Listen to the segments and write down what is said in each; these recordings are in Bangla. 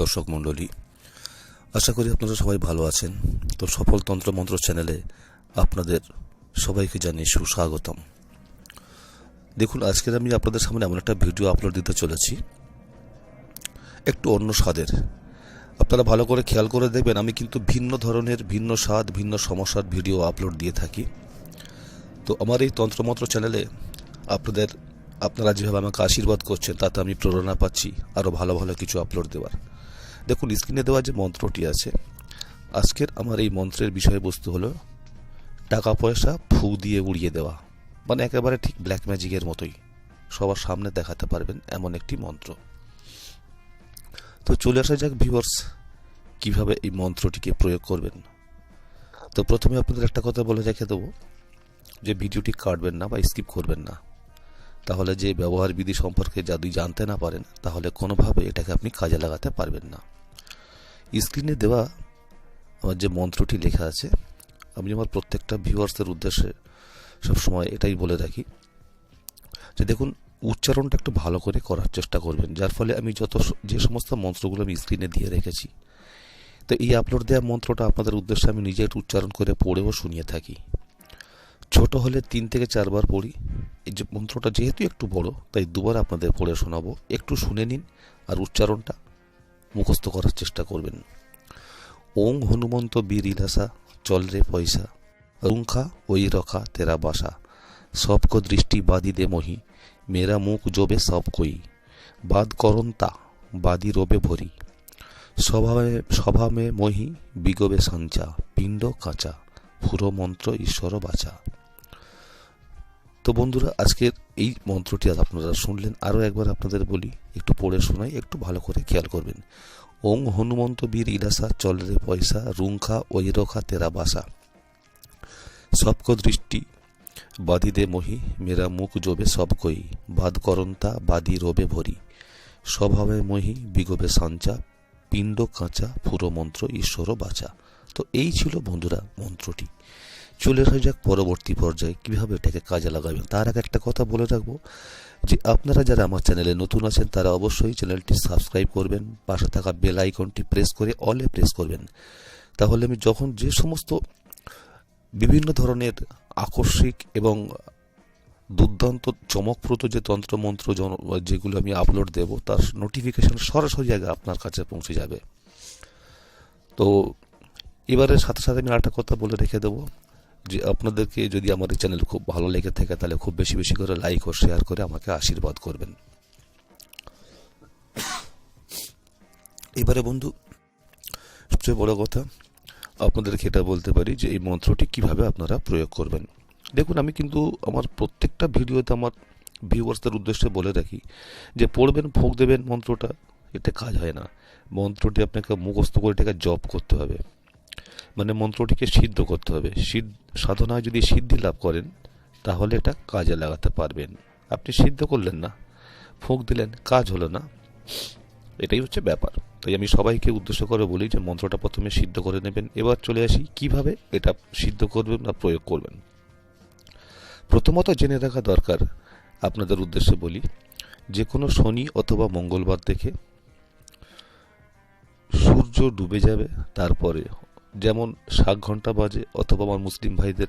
দর্শক মণ্ডলী, আশা করি আপনারা সবাই ভালো আছেন। তো সফল তন্ত্রমন্ত্র চ্যানেলে আপনাদের সবাইকে জানিয়ে সুস্বাগতম। দেখুন, আজকের আমি আপনাদের সামনে এমন একটা ভিডিও আপলোড দিতে চলেছি। একটু অন্য স্বাদের। আপনারা ভালো করে খেয়াল করে দেখবেন, আমি কিন্তু ভিন্ন ধরনের, ভিন্ন স্বাদ, ভিন্ন সমস্যার ভিডিও আপলোড দিয়ে থাকি। তো আমার এই তন্ত্রমন্ত্র চ্যানেলে আপনাদের, আপনারা যেভাবে আমাকে আশীর্বাদ করছেন, তাতে আমি প্রেরণা পাচ্ছি আরও ভালো ভালো কিছু আপলোড দেওয়ার। দেখুন, স্ক্রিনে দেওয়া যে মন্ত্রটি আছে, আজকের আমার এই মন্ত্রের বিষয়বস্তু হলো টাকা, পয়সা, ফু দিয়ে উড়িয়ে দেওয়া। মানে একেবারে ঠিক ব্ল্যাক ম্যাজিকের মতোই। সবার সামনে দেখাতে পারবেন এমন একটি মন্ত্র। তো চলে আসা যাক ভিউয়ার্স কীভাবে এই মন্ত্রটিকে প্রয়োগ করবেন। তো প্রথমে আপনাদের একটা কথা বলে রেখে দেবো, যে ভিডিওটি কাটবেন না বা স্কিপ করবেন না। তাহলে যে ব্যবহার বিধি সম্পর্কে যদি জানতে না পারেন, তাহলে কোনোভাবে এটাকে আপনি কাজে লাগাতে পারবেন না। স্ক্রিনে দেওয়া আমার যে মন্ত্রটি লেখা আছে, আমি আমার প্রত্যেকটা ভিউয়ার্সদের উদ্দেশ্যে সবসময় এটাই বলে রাখি যে দেখুন, উচ্চারণটা একটু ভালো করে করার চেষ্টা করবেন, যার ফলে আমি যত যে সমস্ত মন্ত্রগুলো আমি স্ক্রিনে দিয়ে রেখেছি, তো এই আপলোড দেওয়া মন্ত্রটা আপনাদের উদ্দেশ্যে আমি নিজে একটু উচ্চারণ করে পড়েও শুনিয়ে থাকি। ছোট হলে তিন থেকে চারবার পড়ি, এই যে মন্ত্রটা যেহেতু একটু বড়, তাই দুবার আপনাদের পড়ে শোনাবো, একটু শুনে নিন আর উচ্চারণটা মুখস্থ করার চেষ্টা করবেন। ওং হনুমন্ত বীর ইলাসা চল রে পয়সা। রুঙ্খা ওই রখা তেরা বাসা। সবকো দৃষ্টি বাদি দে মহি, মেরা মুখ জোবে সব কই। বাদ করন তা, বাদি রবে ভরি। স্বভাবে স্বভাবে মহি, বিগবে সঞ্চা, পিণ্ড কাঁচা পুরো মন্ত্র ঈশ্বর বাঁচা তো বন্ধুরা, আজকের এই মন্ত্রটি আজ আপনারা শুনলেন। আরও একবার আপনাদের বলি, একটু পড়ে শোনাই, একটু ভালো করে খেয়াল করবেন। ওং হনুমন্ত বীর ইলাসা চল রে পয়সা, রখা তেরা বাসা। সবকো দৃষ্টি, বাদি দে মহি, মেরা মুখ জোবে সব কই, বাদ করন্তা, বাদি রবে ভরি। স্বভাবে মহি, বিগবে সঞ্চা, পিণ্ড কাঁচা পুরো মন্ত্র ঈশ্বর বাঁচা তো এই ছিল বন্ধুরা মন্ত্রটি। চলে আসা যাক পরবর্তী পর্যায়ে, কীভাবে এটাকে কাজে লাগাবেন তার আগে একটা কথা বলে রাখব, যে আপনারা যারা আমার চ্যানেলে নতুন আছেন, তারা অবশ্যই চ্যানেলটি সাবস্ক্রাইব করবেন, পাশে থাকা বেল আইকনটি প্রেস করে অলে প্রেস করবেন। তাহলে আমি যখন যে সমস্ত বিভিন্ন ধরনের আকস্মিক এবং দুর্দান্ত চমকপ্রদ যে তন্ত্রমন্ত্র যেগুলো আমি আপলোড দেব, তার নোটিফিকেশন সরাসরি আগে আপনার কাছে পৌঁছে যাবে। তো এবারের সাথে সাথে আমি আরেকটা কথা বলে রেখে দেবো যে আপনাদেরকে যদি আমার এই চ্যানেল খুব ভালো লেগে থাকে, তাহলে খুব বেশি বেশি করে লাইক ও শেয়ার করে আমাকে আশীর্বাদ করবেন। এবারে বন্ধু, সবচেয়ে বড় কথা, আপনাদেরকে এটা বলতে পারি যে এই মন্ত্রটি কীভাবে আপনারা প্রয়োগ করবেন। দেখুন, আমি কিন্তু আমার প্রত্যেকটা ভিডিওতে আমার ভিউয়ার্সদের উদ্দেশ্যে বলে রাখি যে পড়বেন, ভোগ দেবেন মন্ত্রটা, এতে কাজ হয় না। মন্ত্রটি আপনাকে মুখস্থ করে এটাকে জপ করতে হবে। মানে মন্ত্রটিকে সিদ্ধ করতে হবে। সিদ্ধ, সাধনায় যদি সিদ্ধি লাভ করেন, তাহলে এটা কাজে লাগাতে পারবেন। আপনি সিদ্ধ করলেন না, ফুঁক দিলেন, কাজ হলো না। এটাই হচ্ছে ব্যাপার। তাই আমি সবাইকে উদ্দেশ্য করে বলি যে মন্ত্রটা প্রথমে সিদ্ধ করে নেবেন। এবার চলে আসি, কীভাবে এটা সিদ্ধ করবেন বা প্রয়োগ করবেন। প্রথমত জেনে রাখা দরকার, আপনাদের উদ্দেশ্যে বলি যে কোনো শনি অথবা মঙ্গলবার দেখে সূর্য ডুবে যাবে, তারপরে যেমন শাক ঘণ্টা বাজে অথবা আমার মুসলিম ভাইদের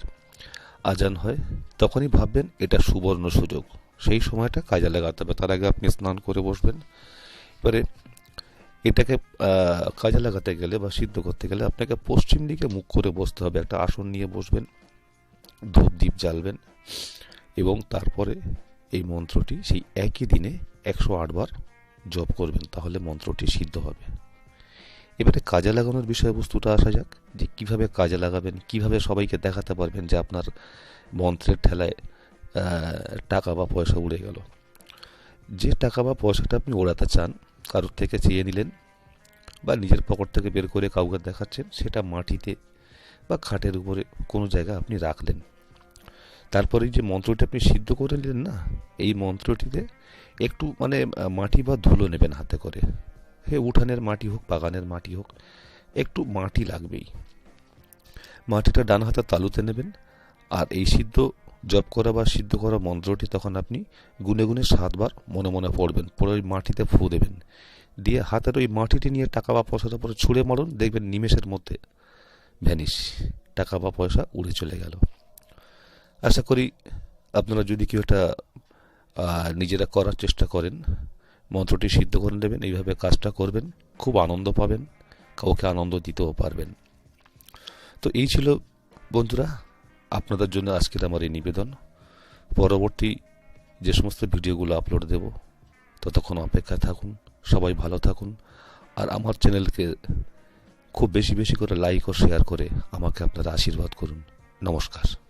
আজান হয়, তখনই ভাববেন এটা সুবর্ণ সুযোগ। সেই সময়টা কাজে লাগাতে হবে। তার আগে আপনি স্নান করে বসবেন। এবারে এটাকে কাজে লাগাতে গেলে বা সিদ্ধ করতে গেলে আপনাকে পশ্চিম দিকে মুখ করে বসতে হবে। একটা আসন নিয়ে বসবেন, ধূপ দ্বীপ জ্বালবেন এবং তারপরে এই মন্ত্রটি সেই একই দিনে একশো আটবার জপ করবেন। তাহলে মন্ত্রটি সিদ্ধ হবে। এবারে কাজে লাগানোর বিষয়বস্তুটা আসা যাক, যে কীভাবে কাজে লাগাবেন, কীভাবে সবাইকে দেখাতে পারবেন যে আপনার মন্ত্রের ঠেলায় টাকা বা পয়সা উড়ে গেল। যে টাকা বা পয়সাটা আপনি ওড়াতে চান, কারোর থেকে চেয়ে নিলেন বা নিজের পকেট থেকে বের করে কাউকে দেখাচ্ছেন, সেটা মাটিতে বা খাটের উপরে কোনো জায়গা আপনি রাখলেন। তারপরে যে মন্ত্রটি আপনি সিদ্ধ করে নিলেন না, এই মন্ত্রটিতে একটু মানে মাটি বা ধুলো নেবেন হাতে করে। হে উঠানের মাটি হোক, বাগানের মাটি হোক, একটু মাটি লাগবেই। মাটিটা ডান হাতে তালুতে নেবেন, আর এই সিদ্ধ, জপ করা বা সিদ্ধ করা মন্ত্রটি তখন আপনি গুনে গুনে সাতবার মনে মনে পড়বেন পরে ওই মাটিতে ফু দেবেন। দিয়ে হাতের ওই মাটিটি নিয়ে টাকা বা পয়সার উপরে ছুঁড়ে মারুন, দেখবেন নিমেষের মধ্যে ভ্যানিশ, টাকা বা পয়সা উড়ে চলে গেল। আশা করি আপনারা যদি কেউ এটা নিজেরা করার চেষ্টা করেন মন্ত্রটি সিদ্ধ করে নেবেন, এইভাবে কাজটা করবেন, খুব আনন্দ পাবেন, কাউকে আনন্দ দিতেও পারবেন। তো এই ছিল বন্ধুরা, আপনাদের জন্য আজকের আমার এই নিবেদন। পরবর্তী যে সমস্ত ভিডিওগুলো আপলোড দেব, ততক্ষণ অপেক্ষায় থাকুন, সবাই ভালো থাকুন, আর আমার চ্যানেলকে খুব বেশি বেশি করে লাইক ও শেয়ার করে আমাকে আপনারা আশীর্বাদ করুন। নমস্কার।